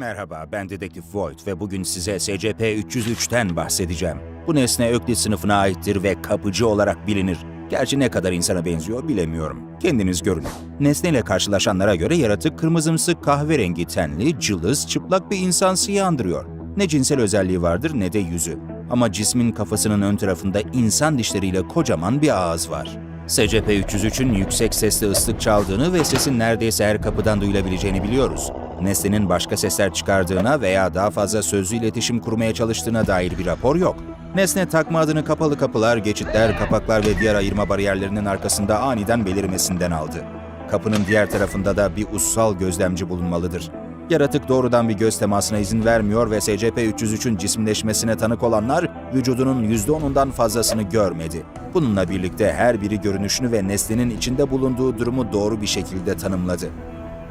Merhaba, ben Dedektif Voigt ve bugün size SCP-303'ten bahsedeceğim. Bu nesne Öklit sınıfına aittir ve kapıcı olarak bilinir. Gerçi ne kadar insana benziyor bilemiyorum. Kendiniz görün. Nesneyle karşılaşanlara göre yaratık kırmızımsı kahverengi tenli, cılız, çıplak bir insansıyı andırıyor. Ne cinsel özelliği vardır ne de yüzü. Ama cismin kafasının ön tarafında insan dişleriyle kocaman bir ağız var. SCP-303'ün yüksek sesle ıslık çaldığını ve sesin neredeyse her kapıdan duyulabileceğini biliyoruz. Nesnenin başka sesler çıkardığına veya daha fazla sözlü iletişim kurmaya çalıştığına dair bir rapor yok. Nesne takma adını kapalı kapılar, geçitler, kapaklar ve diğer ayırma bariyerlerinin arkasında aniden belirmesinden aldı. Kapının diğer tarafında da bir ussal gözlemci bulunmalıdır. Yaratık doğrudan bir göz temasına izin vermiyor ve SCP-303'ün cisimleşmesine tanık olanlar vücudunun %10'undan fazlasını görmedi. Bununla birlikte her biri görünüşünü ve nesnenin içinde bulunduğu durumu doğru bir şekilde tanımladı.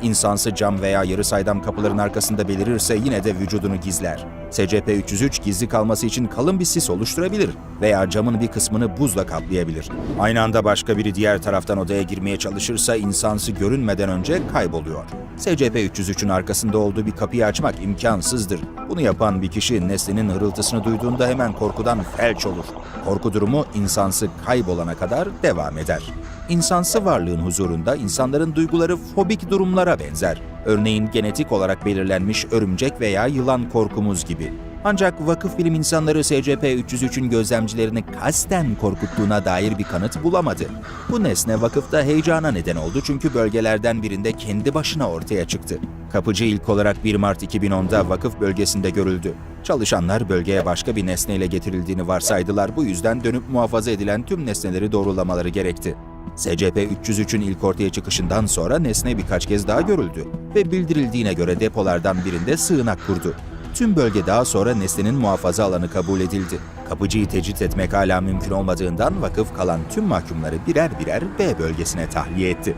İnsansı cam veya yarı saydam kapıların arkasında belirirse yine de vücudunu gizler. SCP-303 gizli kalması için kalın bir sis oluşturabilir veya camın bir kısmını buzla kaplayabilir. Aynı anda başka biri diğer taraftan odaya girmeye çalışırsa insansı görünmeden önce kayboluyor. SCP-303'ün arkasında olduğu bir kapıyı açmak imkansızdır. Bunu yapan bir kişi nesnenin hırıltısını duyduğunda hemen korkudan felç olur. Korku durumu insansı kaybolana kadar devam eder. İnsansı varlığın huzurunda insanların duyguları fobik durumlara benzer. Örneğin genetik olarak belirlenmiş örümcek veya yılan korkumuz gibi. Ancak vakıf bilim insanları SCP-303'ün gözlemcilerini kasten korkuttuğuna dair bir kanıt bulamadı. Bu nesne vakıfta heyecana neden oldu çünkü bölgelerden birinde kendi başına ortaya çıktı. Kapıcı ilk olarak 1 Mart 2010'da vakıf bölgesinde görüldü. Çalışanlar bölgeye başka bir nesneyle getirildiğini varsaydılar. Bu yüzden dönüp muhafaza edilen tüm nesneleri doğrulamaları gerekti. SCP-303'ün ilk ortaya çıkışından sonra nesne birkaç kez daha görüldü ve bildirildiğine göre depolardan birinde sığınak kurdu. Tüm bölge daha sonra nesnenin muhafaza alanı kabul edildi. Kapıcıyı tecrit etmek hala mümkün olmadığından vakıf kalan tüm mahkumları birer birer B bölgesine tahliye etti.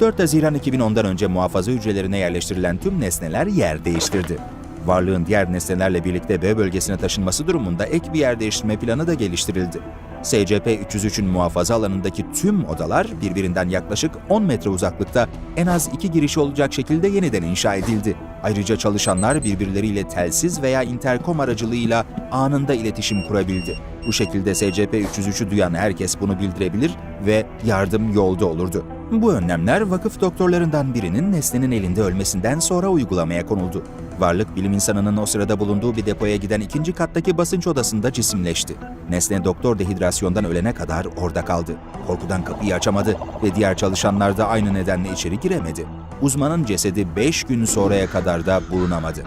4 Haziran 2010'dan önce muhafaza hücrelerine yerleştirilen tüm nesneler yer değiştirdi. Varlığın diğer nesnelerle birlikte B bölgesine taşınması durumunda ek bir yer değiştirme planı da geliştirildi. SCP-303'ün muhafaza alanındaki tüm odalar birbirinden yaklaşık 10 metre uzaklıkta en az iki girişi olacak şekilde yeniden inşa edildi. Ayrıca çalışanlar birbirleriyle telsiz veya interkom aracılığıyla anında iletişim kurabildi. Bu şekilde SCP-303'ü duyan herkes bunu bildirebilir ve yardım yolda olurdu. Bu önlemler vakıf doktorlarından birinin nesnenin elinde ölmesinden sonra uygulamaya konuldu. Varlık bilim insanının o sırada bulunduğu bir depoya giden ikinci kattaki basınç odasında cisimleşti. Nesne doktor dehidrasyondan ölene kadar orada kaldı. Korkudan kapıyı açamadı ve diğer çalışanlar da aynı nedenle içeri giremedi. Uzmanın cesedi 5 gün sonraya kadar da bulunamadı.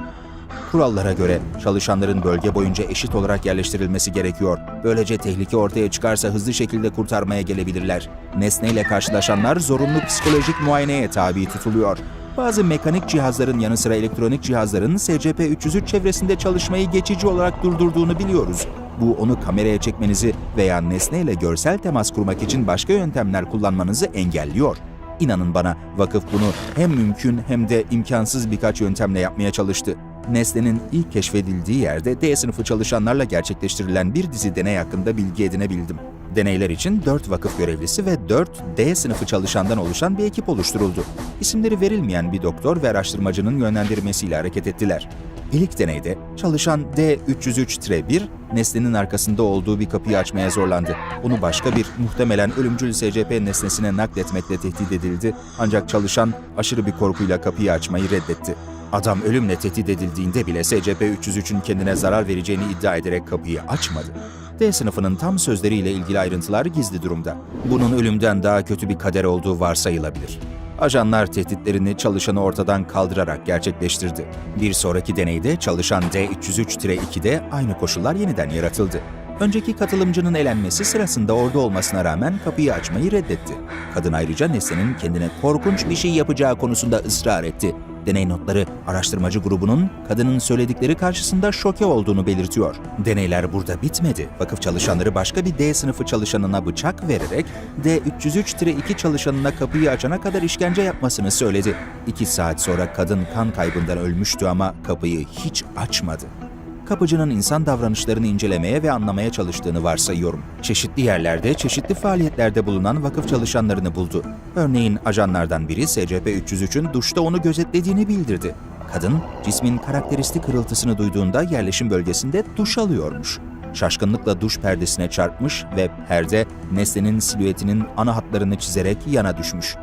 Kurallara göre çalışanların bölge boyunca eşit olarak yerleştirilmesi gerekiyor. Böylece tehlike ortaya çıkarsa hızlı şekilde kurtarmaya gelebilirler. Nesneyle karşılaşanlar zorunlu psikolojik muayeneye tabi tutuluyor. Bazı mekanik cihazların yanı sıra elektronik cihazların SCP-303 çevresinde çalışmayı geçici olarak durdurduğunu biliyoruz. Bu onu kameraya çekmenizi veya nesneyle görsel temas kurmak için başka yöntemler kullanmanızı engelliyor. İnanın bana vakıf bunu hem mümkün hem de imkansız birkaç yöntemle yapmaya çalıştı. Nesnenin ilk keşfedildiği yerde D sınıfı çalışanlarla gerçekleştirilen bir dizi deney hakkında bilgi edinebildim. Deneyler için 4 vakıf görevlisi ve 4 D sınıfı çalışandan oluşan bir ekip oluşturuldu. İsimleri verilmeyen bir doktor ve araştırmacının yönlendirmesiyle hareket ettiler. İlk deneyde çalışan D303-1 nesnenin arkasında olduğu bir kapıyı açmaya zorlandı. Onu başka bir muhtemelen ölümcül SCP nesnesine nakletmekle tehdit edildi ancak çalışan aşırı bir korkuyla kapıyı açmayı reddetti. Adam ölümle tehdit edildiğinde bile SCP-303'ün kendine zarar vereceğini iddia ederek kapıyı açmadı. D sınıfının tam sözleriyle ilgili ayrıntılar gizli durumda. Bunun ölümden daha kötü bir kader olduğu varsayılabilir. Ajanlar tehditlerini çalışanı ortadan kaldırarak gerçekleştirdi. Bir sonraki deneyde çalışan D303-2'de aynı koşullar yeniden yaratıldı. Önceki katılımcının elenmesi sırasında orada olmasına rağmen kapıyı açmayı reddetti. Kadın ayrıca nesnenin kendine korkunç bir şey yapacağı konusunda ısrar etti. Deney notları araştırmacı grubunun kadının söyledikleri karşısında şoke olduğunu belirtiyor. Deneyler burada bitmedi. Vakıf çalışanları başka bir D sınıfı çalışanına bıçak vererek D303-2 çalışanına kapıyı açana kadar işkence yapmasını söyledi. İki saat sonra kadın kan kaybından ölmüştü ama kapıyı hiç açmadı kapıcının insan davranışlarını incelemeye ve anlamaya çalıştığını varsayıyorum. Çeşitli yerlerde, çeşitli faaliyetlerde bulunan vakıf çalışanlarını buldu. Örneğin ajanlardan biri SCP-303'ün duşta onu gözetlediğini bildirdi. Kadın, cismin karakteristik hırıltısını duyduğunda yerleşim bölgesinde duş alıyormuş. Şaşkınlıkla duş perdesine çarpmış ve perde Nesne'nin silüetinin ana hatlarını çizerek yana düşmüş.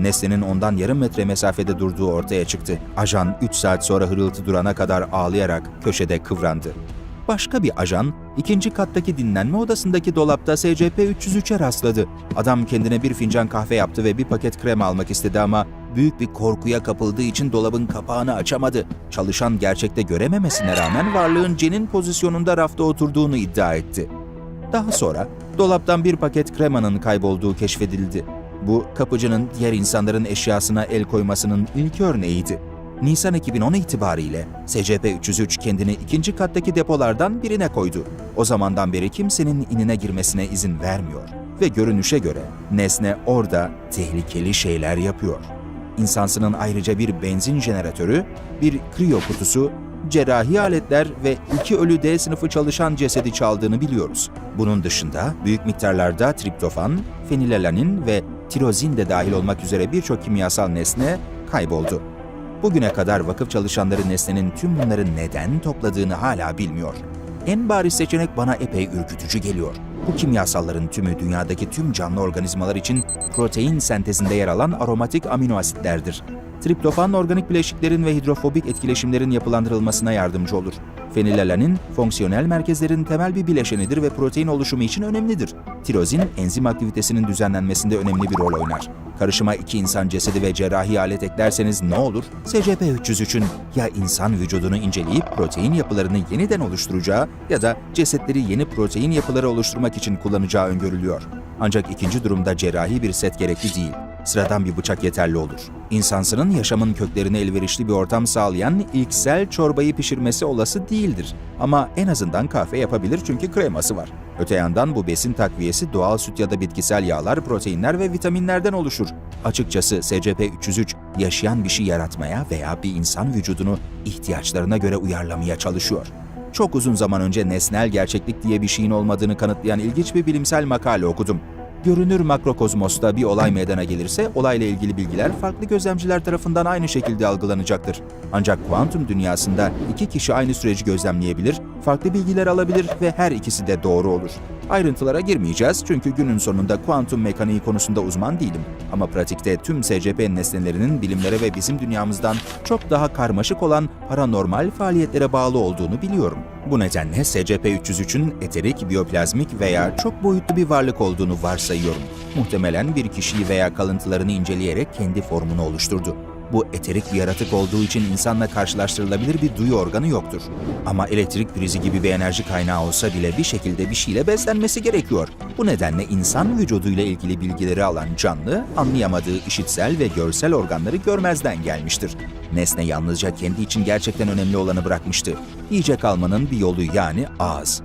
Nesne'nin ondan yarım metre mesafede durduğu ortaya çıktı. Ajan 3 saat sonra hırıltı durana kadar ağlayarak köşede kıvrandı. Başka bir ajan, ikinci kattaki dinlenme odasındaki dolapta SCP-303'e rastladı. Adam kendine bir fincan kahve yaptı ve bir paket krem almak istedi ama büyük bir korkuya kapıldığı için dolabın kapağını açamadı. Çalışan gerçekte görememesine rağmen varlığın cenin pozisyonunda rafta oturduğunu iddia etti. Daha sonra dolaptan bir paket kremanın kaybolduğu keşfedildi. Bu kapıcının diğer insanların eşyasına el koymasının ilk örneğiydi. Nisan 2010 itibariyle SCP-303 kendini ikinci kattaki depolardan birine koydu. O zamandan beri kimsenin inine girmesine izin vermiyor. Ve görünüşe göre nesne orada tehlikeli şeyler yapıyor. İnsansının ayrıca bir benzin jeneratörü, bir kriyo kutusu, cerrahi aletler ve iki ölü D sınıfı çalışan cesedi çaldığını biliyoruz. Bunun dışında büyük miktarlarda triptofan, fenilalanin ve tirozin de dahil olmak üzere birçok kimyasal nesne kayboldu. Bugüne kadar vakıf çalışanları nesnenin tüm bunları neden topladığını hala bilmiyor. En bariz seçenek bana epey ürkütücü geliyor. Bu kimyasalların tümü dünyadaki tüm canlı organizmalar için protein sentezinde yer alan aromatik amino asitlerdir. Triptofan organik bileşiklerin ve hidrofobik etkileşimlerin yapılandırılmasına yardımcı olur. Fenilalanin, fonksiyonel merkezlerin temel bir bileşenidir ve protein oluşumu için önemlidir. Tirozin, enzim aktivitesinin düzenlenmesinde önemli bir rol oynar. Karışıma iki insan cesedi ve cerrahi alet eklerseniz ne olur? SCP-303'ün ya insan vücudunu inceleyip protein yapılarını yeniden oluşturacağı ya da cesetleri yeni protein yapıları oluşturmak için kullanacağı öngörülüyor. Ancak ikinci durumda cerrahi bir set gerekli değil. Sıradan bir bıçak yeterli olur. İnsansının yaşamın köklerine elverişli bir ortam sağlayan ilksel çorbayı pişirmesi olası değildir. Ama en azından kahve yapabilir çünkü kreması var. Öte yandan bu besin takviyesi doğal süt ya da bitkisel yağlar, proteinler ve vitaminlerden oluşur. Açıkçası SCP-303 yaşayan bir şey yaratmaya veya bir insan vücudunu ihtiyaçlarına göre uyarlamaya çalışıyor. Çok uzun zaman önce nesnel gerçeklik diye bir şeyin olmadığını kanıtlayan ilginç bir bilimsel makale okudum. Görünür makrokozmosta bir olay meydana gelirse olayla ilgili bilgiler farklı gözlemciler tarafından aynı şekilde algılanacaktır. Ancak kuantum dünyasında iki kişi aynı süreci gözlemleyebilir, farklı bilgiler alabilir ve her ikisi de doğru olur. Ayrıntılara girmeyeceğiz çünkü günün sonunda kuantum mekaniği konusunda uzman değilim. Ama pratikte tüm SCP nesnelerinin bilimlere ve bizim dünyamızdan çok daha karmaşık olan paranormal faaliyetlere bağlı olduğunu biliyorum. Bu nedenle SCP-303'ün eterik, biyoplazmik veya çok boyutlu bir varlık olduğunu varsayıyorum. Muhtemelen bir kişiyi veya kalıntılarını inceleyerek kendi formunu oluşturdu. Bu eterik bir yaratık olduğu için insanla karşılaştırılabilir bir duyu organı yoktur. Ama elektrik prizi gibi bir enerji kaynağı olsa bile bir şekilde bir şeyle beslenmesi gerekiyor. Bu nedenle insan vücuduyla ilgili bilgileri alan canlı, anlayamadığı işitsel ve görsel organları görmezden gelmiştir. Nesne yalnızca kendi için gerçekten önemli olanı bırakmıştı. Yiyecek almanın bir yolu yani ağız.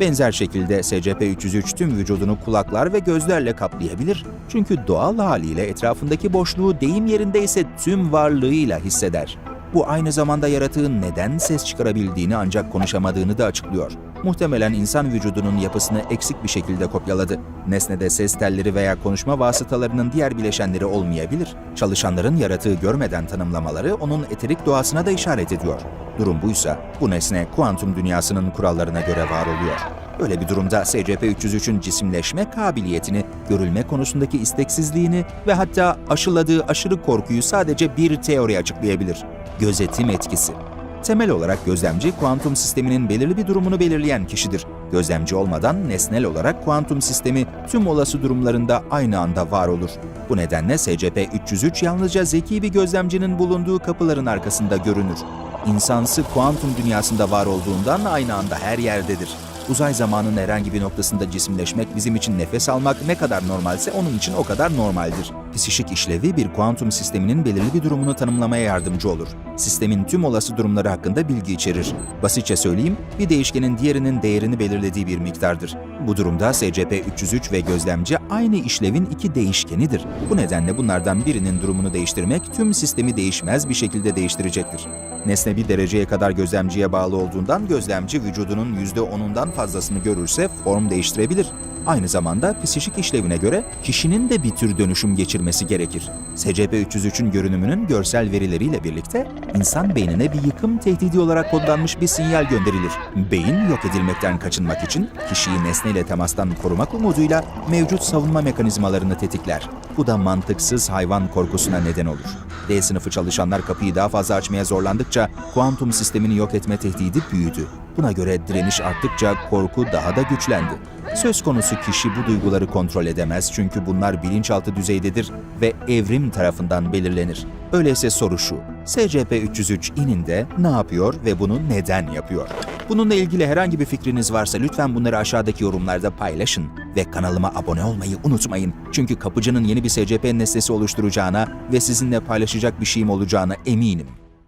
Benzer şekilde SCP-303 tüm vücudunu kulaklar ve gözlerle kaplayabilir. Çünkü doğal haliyle etrafındaki boşluğu deyim yerinde ise tüm varlığıyla hisseder. Bu aynı zamanda yaratığın neden ses çıkarabildiğini ancak konuşamadığını da açıklıyor. Muhtemelen insan vücudunun yapısını eksik bir şekilde kopyaladı. Nesnede ses telleri veya konuşma vasıtalarının diğer bileşenleri olmayabilir. Çalışanların yaratığı görmeden tanımlamaları onun eterik doğasına da işaret ediyor. Durum buysa bu nesne kuantum dünyasının kurallarına göre var oluyor. Böyle bir durumda SCP-303'ün cisimleşme kabiliyetini, görülme konusundaki isteksizliğini ve hatta aşıladığı aşırı korkuyu sadece bir teori açıklayabilir. Gözetim etkisi. Temel olarak gözlemci kuantum sisteminin belirli bir durumunu belirleyen kişidir. Gözlemci olmadan nesnel olarak kuantum sistemi tüm olası durumlarında aynı anda var olur. Bu nedenle SCP-303 yalnızca zeki bir gözlemcinin bulunduğu kapıların arkasında görünür. İnsansı kuantum dünyasında var olduğundan aynı anda her yerdedir. Uzay zamanın herhangi bir noktasında cisimleşmek bizim için nefes almak ne kadar normalse onun için o kadar normaldir. Psişik işlevi bir kuantum sisteminin belirli bir durumunu tanımlamaya yardımcı olur. Sistemin tüm olası durumları hakkında bilgi içerir. Basitçe söyleyeyim, bir değişkenin diğerinin değerini belirlediği bir miktardır. Bu durumda SCP-303 ve gözlemci aynı işlevin iki değişkenidir. Bu nedenle bunlardan birinin durumunu değiştirmek tüm sistemi değişmez bir şekilde değiştirecektir. Nesne bir dereceye kadar gözlemciye bağlı olduğundan gözlemci vücudunun %10'undan fazlasını görürse form değiştirebilir. Aynı zamanda psikik işlevine göre kişinin de bir tür dönüşüm geçirmesi gerekir. SCP-303'ün görünümünün görsel verileriyle birlikte insan beynine bir yıkım tehdidi olarak kodlanmış bir sinyal gönderilir. Beyin yok edilmekten kaçınmak için kişiyi nesneyle temastan korumak umuduyla mevcut savunma mekanizmalarını tetikler. Bu da mantıksız hayvan korkusuna neden olur. D sınıfı çalışanlar kapıyı daha fazla açmaya zorlandıkça kuantum sistemini yok etme tehdidi büyüdü. Buna göre direniş arttıkça korku daha da güçlendi. Söz konusu kişi bu duyguları kontrol edemez çünkü bunlar bilinçaltı düzeydedir ve evrim tarafından belirlenir. Öyleyse soru şu, SCP-303 ininde ne yapıyor ve bunu neden yapıyor? Bununla ilgili herhangi bir fikriniz varsa lütfen bunları aşağıdaki yorumlarda paylaşın ve kanalıma abone olmayı unutmayın. Çünkü kapıcının yeni bir SCP nesnesi oluşturacağına ve sizinle paylaşacak bir şeyim olacağına eminim.